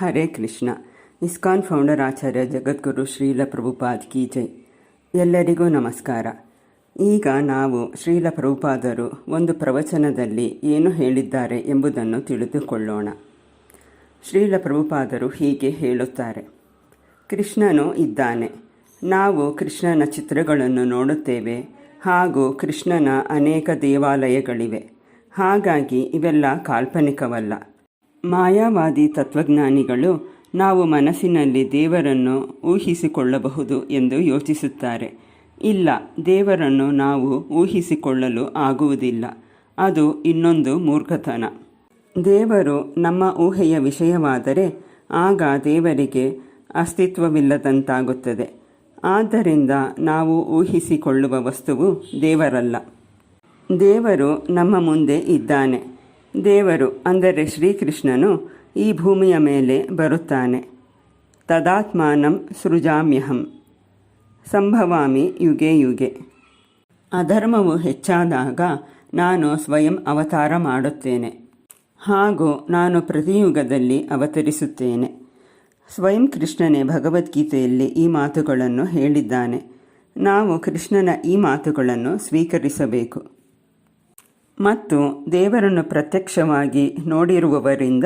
ಹರೇ Krishna. ISKCON founder Acharya Jagadguru Srila Prabhupad ಕಿ ಜೈ. ಎಲ್ಲರಿಗೂ ನಮಸ್ಕಾರ. ಈಗ ನಾವು ಶ್ರೀಲ ಪ್ರಭುಪಾದರು ಒಂದು ಪ್ರವಚನದಲ್ಲಿ ಏನು ಹೇಳಿದ್ದಾರೆ ಎಂಬುದನ್ನು ತಿಳಿದುಕೊಳ್ಳೋಣ. ಶ್ರೀಲ ಪ್ರಭುಪಾದರು ಹೀಗೆ ಹೇಳುತ್ತಾರೆ. ಕೃಷ್ಣನು ಇದ್ದಾನೆ. ನಾವು ಕೃಷ್ಣನ ಚಿತ್ರಗಳನ್ನು ನೋಡುತ್ತೇವೆ. ಹಾಗೂ ಕೃಷ್ಣನ ಅನೇಕ ದೇವಾಲಯಗಳಿವೆ. ಹಾಗಾಗಿ ಇವೆಲ್ಲ ಕಾಲ್ಪನಿಕವಲ್ಲ. ಮಾಯಾವಾದಿ ತತ್ವಜ್ಞಾನಿಗಳು ನಾವು ಮನಸ್ಸಿನಲ್ಲಿ ದೇವರನ್ನು ಊಹಿಸಿಕೊಳ್ಳಬಹುದು ಎಂದು ಯೋಚಿಸುತ್ತಾರೆ. ಇಲ್ಲ, ದೇವರನ್ನು ನಾವು ಊಹಿಸಿಕೊಳ್ಳಲು ಆಗುವುದಿಲ್ಲ. ಅದು ಇನ್ನೊಂದು ಮೂರ್ಖತನ. ದೇವರು ನಮ್ಮ ಊಹೆಯ ವಿಷಯವಾದರೆ ಆಗ ದೇವರಿಗೆ ಅಸ್ತಿತ್ವವಿಲ್ಲದಂತಾಗುತ್ತದೆ. ಆದ್ದರಿಂದ ನಾವು ಊಹಿಸಿಕೊಳ್ಳುವ ವಸ್ತುವು ದೇವರಲ್ಲ. ದೇವರು ನಮ್ಮ ಮುಂದೆ ಇದ್ದಾನೆ. ದೇವರು, ಅಂದರೆ ಶ್ರೀಕೃಷ್ಣನು, ಈ ಭೂಮಿಯ ಮೇಲೆ ಬರುತ್ತಾನೆ. ತದಾತ್ಮಾನಂ ಸೃಜಾಮ್ಯಹಂ. ಸಂಭವಾಮಿ ಯುಗೆ ಯುಗೆ. ಅಧರ್ಮವು ಹೆಚ್ಚಾದಾಗ ನಾನು ಸ್ವಯಂ ಅವತಾರ ಮಾಡುತ್ತೇನೆ. ಹಾಗೂ ನಾನು ಪ್ರತಿಯುಗದಲ್ಲಿ ಅವತರಿಸುತ್ತೇನೆ. ಸ್ವಯಂ ಕೃಷ್ಣನೇ ಭಗವದ್ಗೀತೆಯಲ್ಲಿ ಈ ಮಾತುಗಳನ್ನು ಹೇಳಿದ್ದಾನೆ. ನಾವು ಕೃಷ್ಣನ ಈ ಮಾತುಗಳನ್ನು ಸ್ವೀಕರಿಸಬೇಕು. ಮತ್ತು ದೇವರನ್ನು ಪ್ರತ್ಯಕ್ಷವಾಗಿ ನೋಡಿರುವವರಿಂದ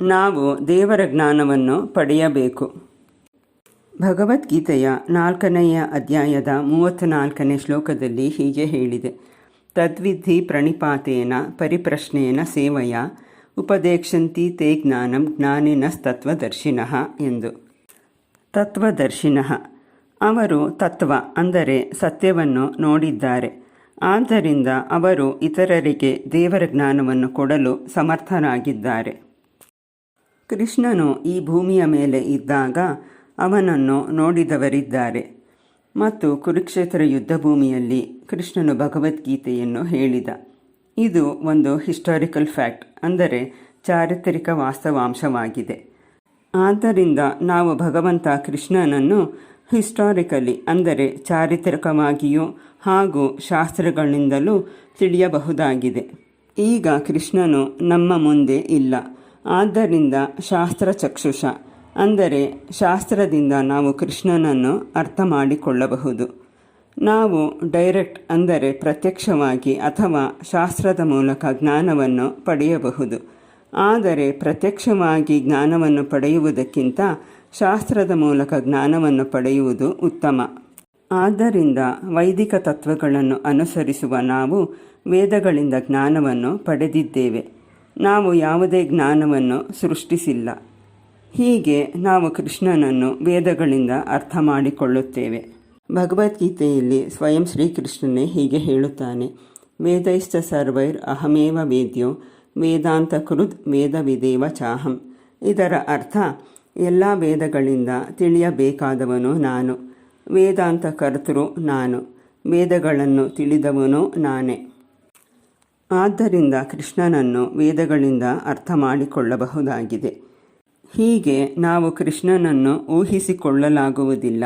ನಾವು ದೇವರ ಜ್ಞಾನವನ್ನು ಪಡೆಯಬೇಕು. ಭಗವದ್ಗೀತೆಯ ನಾಲ್ಕನೆಯ ಅಧ್ಯಾಯದ ಮೂವತ್ತ್ನಾಲ್ಕನೇ ಶ್ಲೋಕದಲ್ಲಿ ಹೀಗೆ ಹೇಳಿದೆ. ತದ್ವಿಧಿ ಪ್ರಣಿಪಾತೇನ ಪರಿಪ್ರಶ್ನೇನ ಸೇವೆಯ ಉಪದೇಕ್ಷಂತಿ ತೇ ಜ್ಞಾನಂ ಜ್ಞಾನಿನಸ್ತತ್ವದರ್ಶಿನಃ ಎಂದು. ತತ್ವದರ್ಶಿನಃ. ಅವರು ತತ್ವ ಅಂದರೆ ಸತ್ಯವನ್ನು ನೋಡಿದ್ದಾರೆ. ಆದ್ದರಿಂದ ಅವರು ಇತರರಿಗೆ ದೇವರ ಜ್ಞಾನವನ್ನು ಕೊಡಲು ಸಮರ್ಥರಾಗಿದ್ದಾರೆ ಕೃಷ್ಣನು ಈ ಭೂಮಿಯ ಮೇಲೆ ಇದ್ದಾಗ ಅವನನ್ನು ನೋಡಿದವರಿದ್ದಾರೆ. ಮತ್ತು ಕುರುಕ್ಷೇತ್ರ ಯುದ್ಧ ಭೂಮಿಯಲ್ಲಿ ಕೃಷ್ಣನು ಭಗವದ್ಗೀತೆಯನ್ನು ಹೇಳಿದ. ಇದು ಒಂದು ಹಿಸ್ಟಾರಿಕಲ್ ಫ್ಯಾಕ್ಟ್ ಅಂದರೆ ಚಾರಿತ್ರಿಕ ವಾಸ್ತವಾಂಶವಾಗಿದೆ. ಆದ್ದರಿಂದ ನಾವು ಭಗವಂತ ಕೃಷ್ಣನನ್ನು ಹಿಸ್ಟಾರಿಕಲಿ ಅಂದರೆ ಚಾರಿತ್ರಿಕವಾಗಿಯೂ ಹಾಗೂ ಶಾಸ್ತ್ರಗಳಿಂದಲೂ ತಿಳಿಯಬಹುದಾಗಿದೆ. ಈಗ ಕೃಷ್ಣನು ನಮ್ಮ ಮುಂದೆ ಇಲ್ಲ. ಆದ್ದರಿಂದ ಶಾಸ್ತ್ರ ಚಕ್ಷುಷ ಅಂದರೆ ಶಾಸ್ತ್ರದಿಂದ ನಾವು ಕೃಷ್ಣನನ್ನು ಅರ್ಥ ಮಾಡಿಕೊಳ್ಳಬಹುದು. ನಾವು ಡೈರೆಕ್ಟ್ ಅಂದರೆ ಪ್ರತ್ಯಕ್ಷವಾಗಿ ಅಥವಾ ಶಾಸ್ತ್ರದ ಮೂಲಕ ಜ್ಞಾನವನ್ನು ಪಡೆಯಬಹುದು. ಆದರೆ ಪ್ರತ್ಯಕ್ಷವಾಗಿ ಜ್ಞಾನವನ್ನು ಪಡೆಯುವುದಕ್ಕಿಂತ ಶಾಸ್ತ್ರದ ಮೂಲಕ ಜ್ಞಾನವನ್ನು ಪಡೆಯುವುದು ಉತ್ತಮ. ಆದ್ದರಿಂದ ವೈದಿಕ ತತ್ವಗಳನ್ನು ಅನುಸರಿಸುವ ನಾವು ವೇದಗಳಿಂದ ಜ್ಞಾನವನ್ನು ಪಡೆದಿದ್ದೇವೆ. ನಾವು ಯಾವುದೇ ಜ್ಞಾನವನ್ನು ಸೃಷ್ಟಿಸಿಲ್ಲ. ಹೀಗೆ ನಾವು ಕೃಷ್ಣನನ್ನು ವೇದಗಳಿಂದ ಅರ್ಥ ಮಾಡಿಕೊಳ್ಳುತ್ತೇವೆ. ಭಗವದ್ಗೀತೆಯಲ್ಲಿ ಸ್ವಯಂ ಶ್ರೀಕೃಷ್ಣನೇ ಹೀಗೆ ಹೇಳುತ್ತಾನೆ. ವೇದೈಶ್ಚ ಸರ್ವೈರ್ ಅಹಮೇವ ವೇದ್ಯೋ ವೇದಾಂತ ಕೃದ್ ವೇದವಿದೇವ ಚಾಹಂ. ಇದರ ಅರ್ಥ, ಎಲ್ಲ ವೇದಗಳಿಂದ ತಿಳಿಯಬೇಕಾದವನು ನಾನು ವೇದಾಂತ ಕರ್ತೃ ನಾನು, ವೇದಗಳನ್ನು ತಿಳಿದವನು ನಾನೇ. ಆದ್ದರಿಂದ ಕೃಷ್ಣನನ್ನು ವೇದಗಳಿಂದ ಅರ್ಥ ಮಾಡಿಕೊಳ್ಳಬಹುದಾಗಿದೆ ಹೀಗೆ ನಾವು ಕೃಷ್ಣನನ್ನು ಊಹಿಸಿಕೊಳ್ಳಲಾಗುವುದಿಲ್ಲ.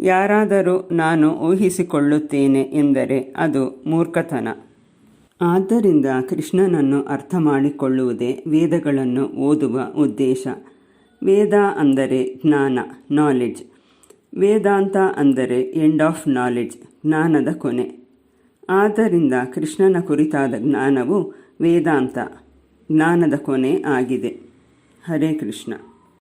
ಯಾರಾದರೂ ನಾನು ಊಹಿಸಿಕೊಳ್ಳುತ್ತೇನೆ ಎಂದರೆ ಅದು ಮೂರ್ಖತನ. ಆದ್ದರಿಂದ ಕೃಷ್ಣನನ್ನು ಅರ್ಥ ಮಾಡಿಕೊಳ್ಳುವುದೇ ವೇದಗಳನ್ನು ಓದುವ ಉದ್ದೇಶ. ವೇದ ಅಂದರೆ ಜ್ಞಾನ ನಾಲೆಡ್ಜ್ ವೇದಾಂತ ಅಂದರೆ ಎಂಡ್ ಆಫ್ ನಾಲೆಡ್ಜ್ ಜ್ಞಾನದ ಕೊನೆ. ಆದ್ದರಿಂದ ಕೃಷ್ಣನ ಕುರಿತಾದ ಜ್ಞಾನವು ವೇದಾಂತ, ಜ್ಞಾನದ ಕೊನೆ ಆಗಿದೆ. ಹರೇ ಕೃಷ್ಣ.